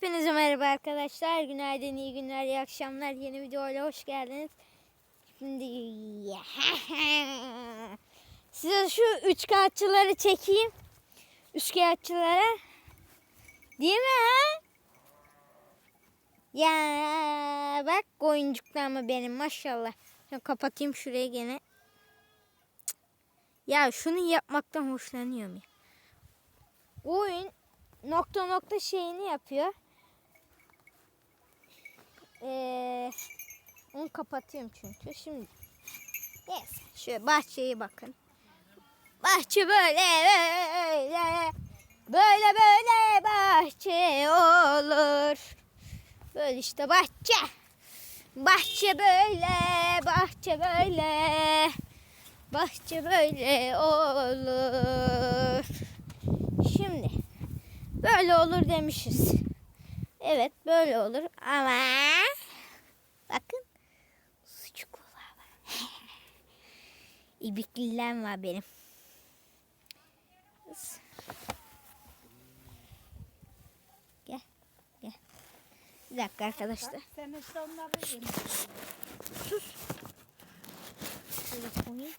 Hepinize merhaba arkadaşlar. Günaydın, iyi günler, iyi akşamlar. Yeni videoyla hoş geldiniz. Şimdi size şu üç kağıtçıları çekeyim. Üç kağıtçılara. Değil mi ha? Ya bak oyuncuklar mı benim maşallah. Şimdi kapatayım şurayı gene. Ya şunu yapmaktan hoşlanıyorum ya. Oyun nokta nokta şeyini yapıyor. Ee, onu kapatıyorum çünkü. Şimdi neyse şöyle bahçeye bakın. Bahçe böyle böyle böyle böyle bahçe olur. Böyle işte bahçe. Bahçe böyle, bahçe böyle. Bahçe böyle olur. Şimdi böyle olur demişiz. Evet böyle olur ama bakın sucuklular var. İbikliler var benim. Gel gel. Bir dakika arkadaşlar. Sen işte onları. Sus. Şöyle koyayım.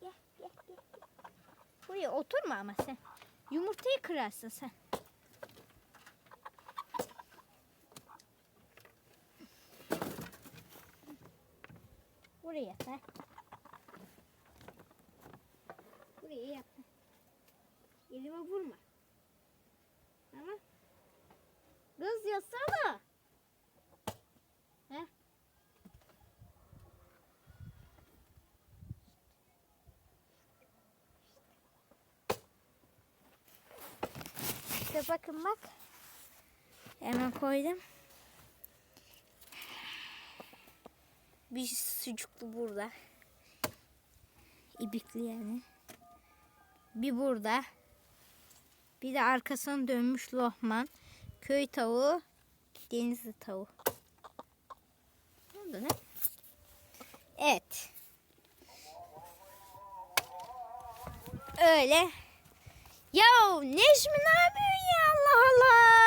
Gel gel gel. Buraya oturma ama sen. Yumurtayı kırarsın sen. Buraya yat ha. Buraya ha. Elime vurma. Tamam. Kız yatsana. He? İşte bakın bak. Hemen koydum. Bir sucuklu burada. İbikli yani. Bir burada. Bir de arkasına dönmüş lohman. Köy tavuğu. Denizli tavuğu. Ne oldu ne? Evet. Öyle. Ya Necmi ne yapıyorsun ya Allah Allah.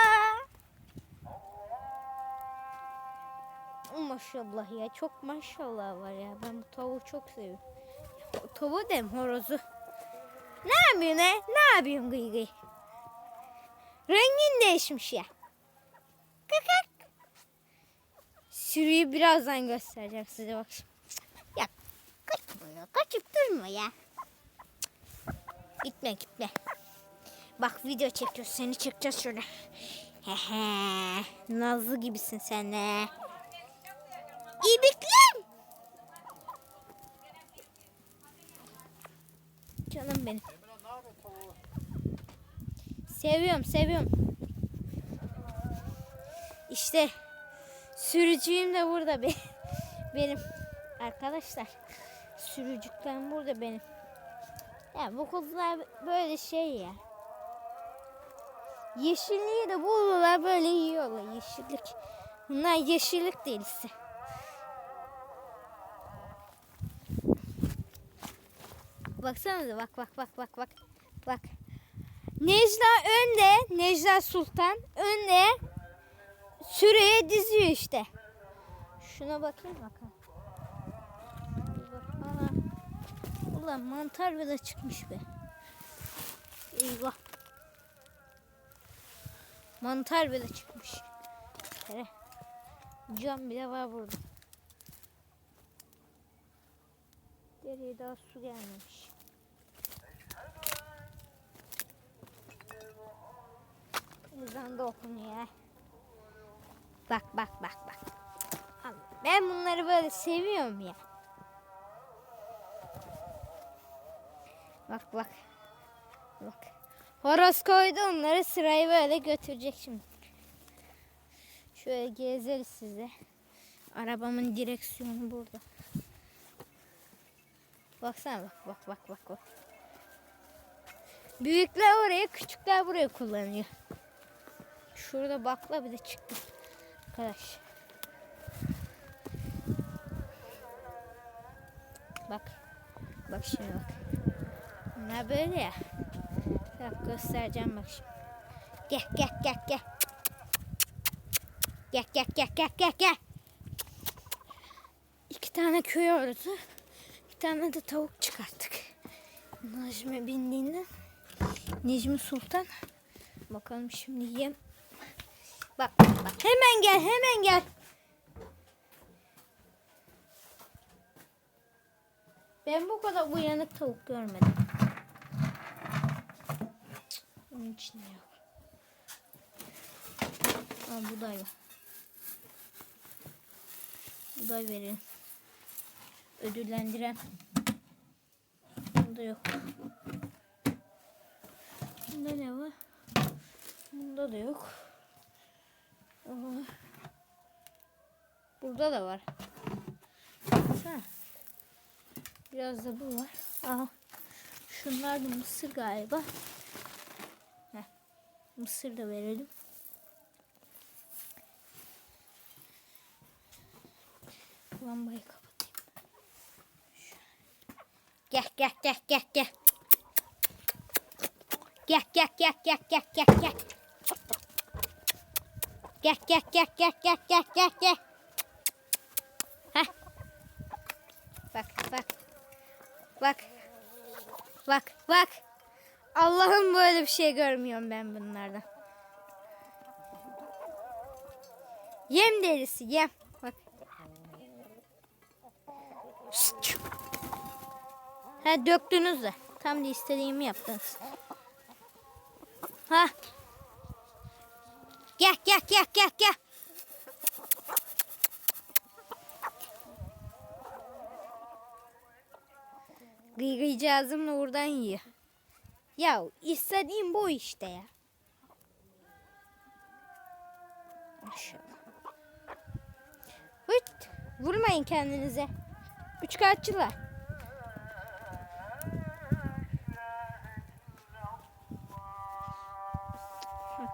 O maşallah ya çok maşallah var ya. Ben bu tavuğu çok seviyorum. Tavuğu dem horozu. Ne yapıyorsun ne? Ne yapıyorsun gıy gıy? Rengin değişmiş ya. Kakak. Sürüyü birazdan göstereceğim size bak. şimdi. Ya kaçma ya. Kaçıp durma ya. Gitme gitme. Bak video çekiyoruz seni çekeceğiz şöyle. Hehe. Nazlı gibisin sen de. İbiklim. Canım benim. Seviyorum seviyorum. İşte sürücüyüm de burada be- benim. Arkadaşlar sürücüklerim burada benim. Ya bu kuzular böyle şey ya. Yeşilliği de bulurlar böyle yiyorlar yeşillik. Bunlar yeşillik delisi. Baksanıza bak bak bak bak bak. Bak. Necla önde, Necla Sultan önde süreye diziyor işte. Şuna bakayım bakalım. Ulan mantar bile çıkmış be. Eyvah. Mantar bile çıkmış. Cam bile var burada. Dereye daha su gelmemiş. Ezan da okunuyor. Bak bak bak bak. Ben bunları böyle seviyorum ya. Bak bak. Bak. Horoz koydu onları sırayı böyle götürecek şimdi. Şöyle gezeriz size. Arabamın direksiyonu burada. Baksana bak bak bak bak bak. Büyükler oraya, küçükler buraya kullanıyor. Şurada bakla bir de çıktı. Arkadaş. Bak. Bak şimdi bak. Bunlar böyle ya. Bak göstereceğim bak şimdi. Gel gel gel gel. Gel gel gel gel gel gel. İki tane köy orası. Tane de tavuk çıkarttık. Necmi bindiğinden. Necmi Sultan. Bakalım şimdi yem. Bak bak. Hemen gel hemen gel. Ben bu kadar uyanık tavuk görmedim. Bunun içinde yok. Aa, buday var. Buday verin. Ödüllendiren. Bunda yok. Bunda ne var? Bunda da yok. Burada da var. Biraz da bu var. Aha. Şunlar da mısır galiba. Heh. Mısır da verelim. Lambayı kapatayım. Gel gel gel gel gel. Gel gel gel gel gel gel gel. Gel gel gel gel gel gel gel gel. Bak bak. Bak. Bak bak. Allah'ım böyle bir şey görmüyorum ben bunlardan. Yem derisi yem. Ha döktünüz de. Tam da istediğimi yaptınız. Ha. Gel gel gel gel gel. Gıygıycağızımla oradan yiyor. Ya istediğim bu işte ya. Maşallah. Vurmayın kendinize. Üç kağıtçılar.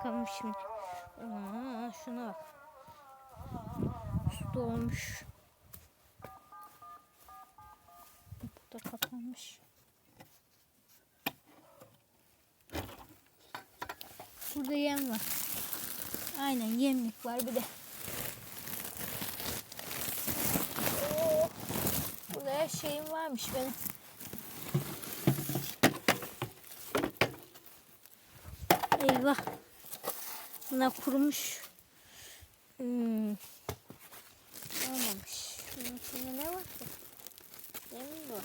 Bakalım şimdi. Aa, şuna bak. Su dolmuş. Bu da kapanmış. Burada yem var. Aynen yemlik var bir de. Oo, Burada her şeyim varmış benim. Eyvah. Bunlar kurumuş. Hmm. Olmamış. Bunun içinde ne var ki? Yem mi var?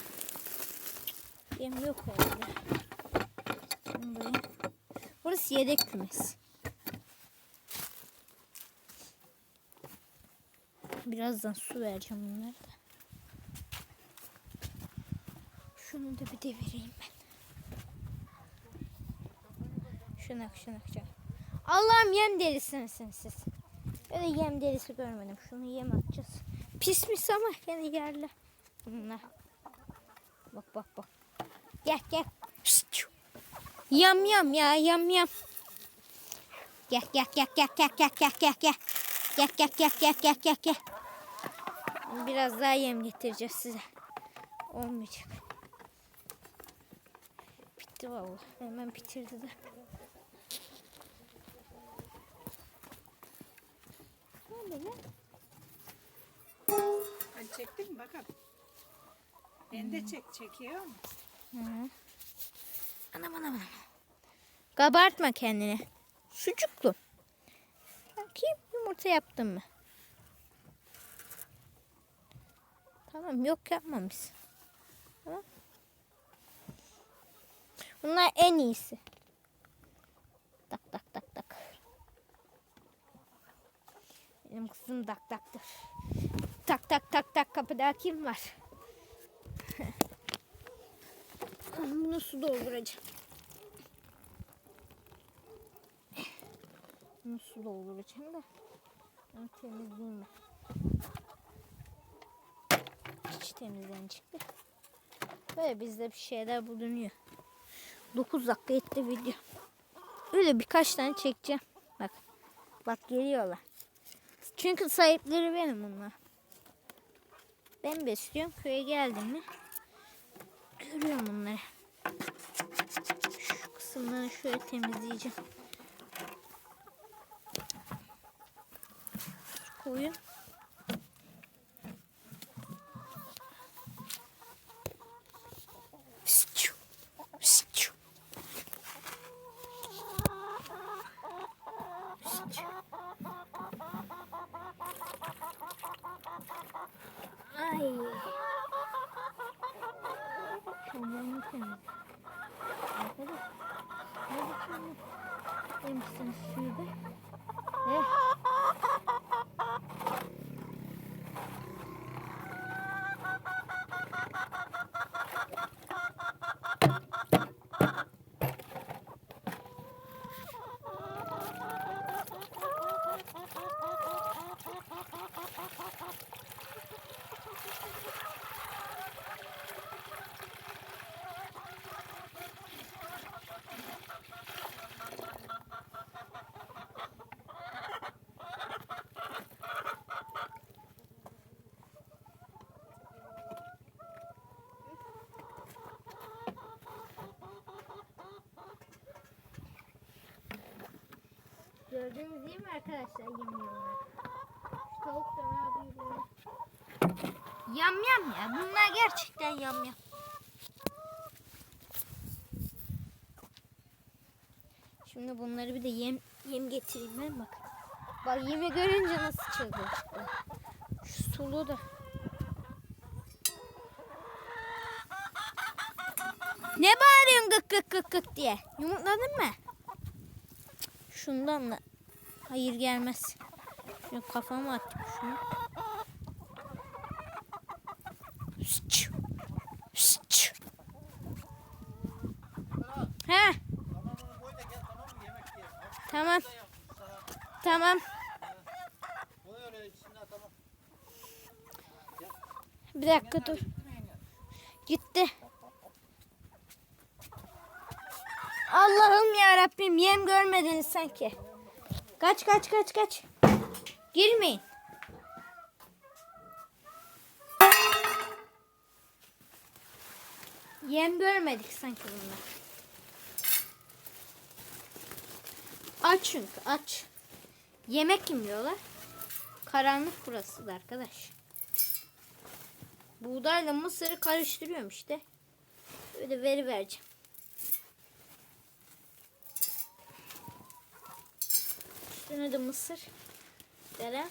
Yem yok herhalde. Buraya. Burası yedek kümes. Birazdan su vereceğim bunlara da. Şunu da bir de ben. Şuna şuna şuna. Allah'ım yem derisi misiniz siz? Öyle yem derisi görmedim. Şunu yem atacağız. Pismiş ama yani yerli. Bunlar. Bak bak bak. Gel gel. Şşş. Yam yam ya yam yam. Gel gel gel gel gel gel gel gel gel. Gel gel gel gel gel gel gel. Biraz daha yem getireceğiz size. Olmayacak. Bitti vallahi. Hemen bitirdi de. Ne böyle? Hadi çektin mi bakalım. Ben de çek çekiyor mu? Hı. Anam anam anam. Kabartma kendini. Sucuklu. Bakayım yumurta yaptın mı? Tamam yok yapmamışsın. Tamam. Bunlar en iyisi. Tak tak tak tak. Benim kızım tak taktır. Tak tak tak tak kapıda kim var? Bunu su dolduracağım. Bunu su dolduracağım da. Bunu temizleyeyim ben. Hiç temizlenecek de. Böyle bizde bir şeyler bulunuyor. 9 dakika etti video. Öyle birkaç tane çekeceğim. Bak. Bak geliyorlar. Çünkü sahipleri benim bunlar. Ben besliyorum. Köye geldim mi görüyorum bunları. Şu kısımları şöyle temizleyeceğim. Koyun. 같은데? Gördüğünüz değil mi arkadaşlar yemiyorlar. Şu tavuk da ne yapıyor? Yam yam ya. Bunlar gerçekten yam yam. Şimdi bunları bir de yem yem getireyim ben bak. Bak yemi görünce nasıl çıldırdı. Şu sulu da. Ne bağırıyorsun gık gık gık gık diye? Yumurtladın mı? Şundan da hayır gelmez. Şunu kafama attım şunu. He. Tamam. Tamam. Bir dakika dur. Gitti. Allah'ım ya Rabbim yem görmediniz sanki. Kaç kaç kaç kaç. Girmeyin. Yem görmedik sanki bunlar. Aç çünkü aç. Yemek yemiyorlar. Karanlık burası da arkadaş. Buğdayla mısırı karıştırıyorum işte. Böyle veri vereceğim. Üstüne de mısır. Dere.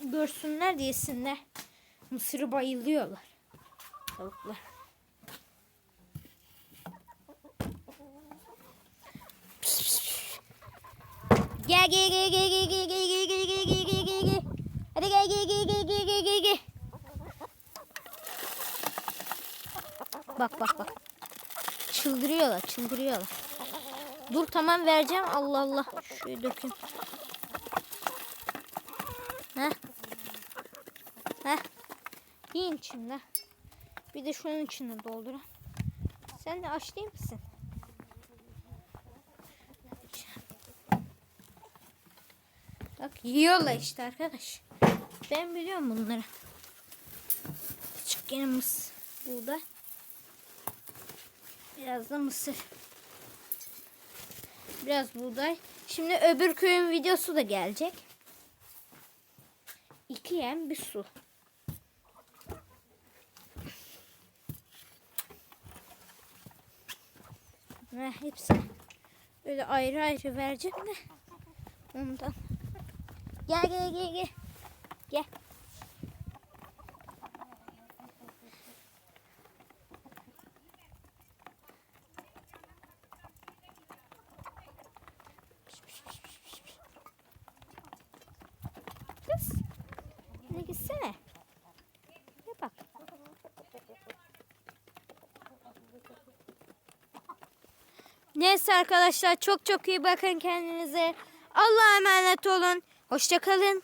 Görsünler yesinler. Mısırı bayılıyorlar. Tavuklar. Gel gel gel gel gel gel gel gel gel gel gel gel gel gel. Hadi gel gel gel gel gel gel gel gel. Bak bak bak. Çıldırıyorlar çıldırıyorlar. Dur tamam vereceğim. Allah Allah. Şuraya dökün. Heh. Heh. Yiyin içinde. Bir de şunun içine doldurun. Sen de aç değil misin? Bak yiyorlar işte arkadaş. Ben biliyorum bunları. Küçük yine mısır. Buğday. Biraz da mısır. Biraz buğday. Şimdi öbür köyün videosu da gelecek. İki yem bir su. Ve hepsi böyle ayrı ayrı vereceğim de ondan. Gel gel gel gel. Gel. Kız. Ne gitsene. Ne bak. Neyse arkadaşlar çok çok iyi bakın kendinize. Allah'a emanet olun. Hoşça kalın.